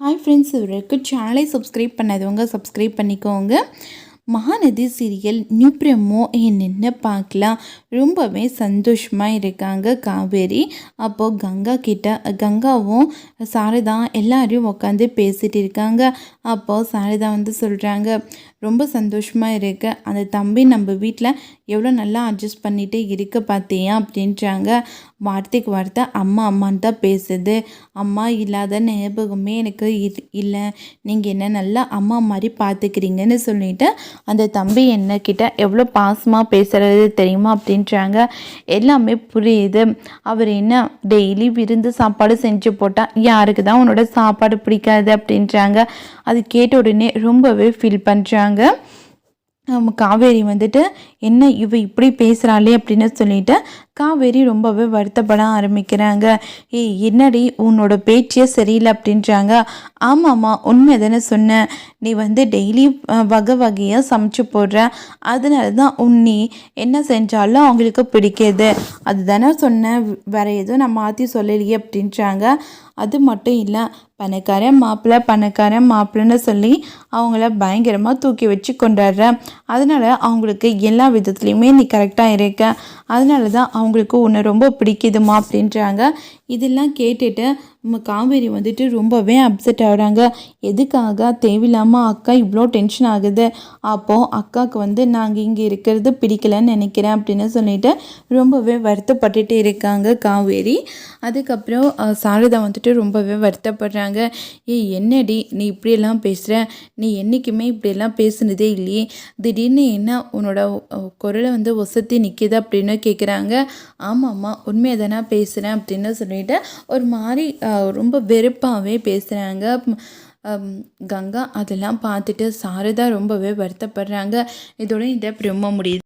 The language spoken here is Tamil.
ஹாய் ஃப்ரெண்ட்ஸ் இவருக்கு சேனலை சப்ஸ்கிரைப் பண்ணாதவங்க சப்ஸ்கிரைப் பண்ணிக்கோங்க. மகாநதி சீரியல் நியூ ப்ரெமோ என்னென்ன பார்க்கலாம்? ரொம்பவே சந்தோஷமாக இருக்காங்க காவேரி. அப்போது கங்கா கிட்ட கங்காவும் சாரதா எல்லாரையும் உட்காந்து பேசிகிட்டு இருக்காங்க. அப்போது சாரதா வந்து சொல்கிறாங்க ரொம்ப சந்தோஷமாக இருக்கு. அந்த தம்பி நம்ம வீட்டில் எவ்வளோ நல்லா அட்ஜஸ்ட் பண்ணிகிட்டே இருக்க பார்த்தியா அப்படின்றாங்க. வார்த்தைக்கு வார்த்தை அம்மா அம்மான்னு தான் பேசுது. அம்மா இல்லாத ஞாபகமே எனக்கு இல்லை. நீங்கள் என்ன நல்லா அம்மா மாதிரி பார்த்துக்கிறீங்கன்னு சொல்லிட்டு அந்த தம்பி என்னக்கிட்ட எவ்வளோ பாசமாக பேசுகிறது தெரியுமா அப்படின்றாங்க. எல்லாமே புரியுது. அவர் என்ன டெய்லி விருந்து சாப்பாடு செஞ்சு போட்டால் யாருக்கு தான் உன்னோட சாப்பாடு பிடிக்காது? அப்படின்றாங்க. அது கேட்ட உடனே ரொம்பவே ஃபீல் பண்ணுறாங்க காவேரி வந்துட்டு என்ன இவ இப்படி பேசுகிறாளே அப்படின்னு சொல்லிட்டு காவேரி ரொம்பவே வருத்தப்பட ஆரம்பிக்கிறாங்க. ஏய் என்னடி உன்னோட பேச்சியே சரியில்லை? அப்படின்றாங்க. ஆமாம்மா உண்மை தானே சொன்னேன். நீ வந்து டெய்லி வகை வகையாக சமைச்சு போடுற. அதனால தான் உன்னி என்ன செஞ்சாலும் அவங்களுக்கு பிடிக்காது. அதுதானே சொன்னேன். வேற எதுவும் நான் மாற்றி சொல்லலையே அப்படின்றாங்க. அது மட்டும் இல்லை பணக்காரன் மாப்பிள்ளை பணக்காரன் மாப்பிள்ளைன்னு சொல்லி அவங்கள பயங்கரமாக தூக்கி வச்சு கொண்டாடுறேன் அதனால் அவங்களுக்கு எல்லா விதத்துலேயுமே நீ கரெக்டாக இருக்க. அதனால தான் அவங்களுக்கு உன்னை ரொம்ப பிடிக்குதுமா அப்படின்றாங்க. இதெல்லாம் கேட்டுட்டு நம்ம காவேரி வந்துட்டு ரொம்பவே அப்செட் ஆகிறாங்க. எதுக்காக? தேவையில்லாமல் அக்கா இவ்வளோ டென்ஷன் ஆகுது. அப்போது அக்காவுக்கு வந்து நாங்கள் இங்கே இருக்கிறது பிடிக்கலன்னு நினைக்கிறேன் அப்படின்னு சொல்லிட்டு ரொம்பவே வருத்தப்பட்டுட்டு இருக்காங்க காவேரி. அதுக்கப்புறம் சாரதா வந்துட்டு ரொம்பவே வருத்தப்படுறாங்க. ஏய் என்னடி நீ இப்படியெல்லாம் பேசுகிற நீ என்றைக்குமே இப்படியெல்லாம் பேசுனதே இல்லையே. திடீர்னு என்ன உன்னோட குரலை வந்து ஒசத்தி நிற்கிது அப்படின்னு கேட்குறாங்க ஆமாம்மா உண்மையை தானே பேசுகிறேன் அப்படின்னு சொல்லிட்டு ஒரு மாதிரி ரொம்ப வெறுப்பாகவே பேசுகிறாங்க கங்கா அதெல்லாம் பார்த்துட்டு சாரதா ரொம்பவே வருத்தப்படுறாங்க. இதோட இதை ரொம்ப முடியுது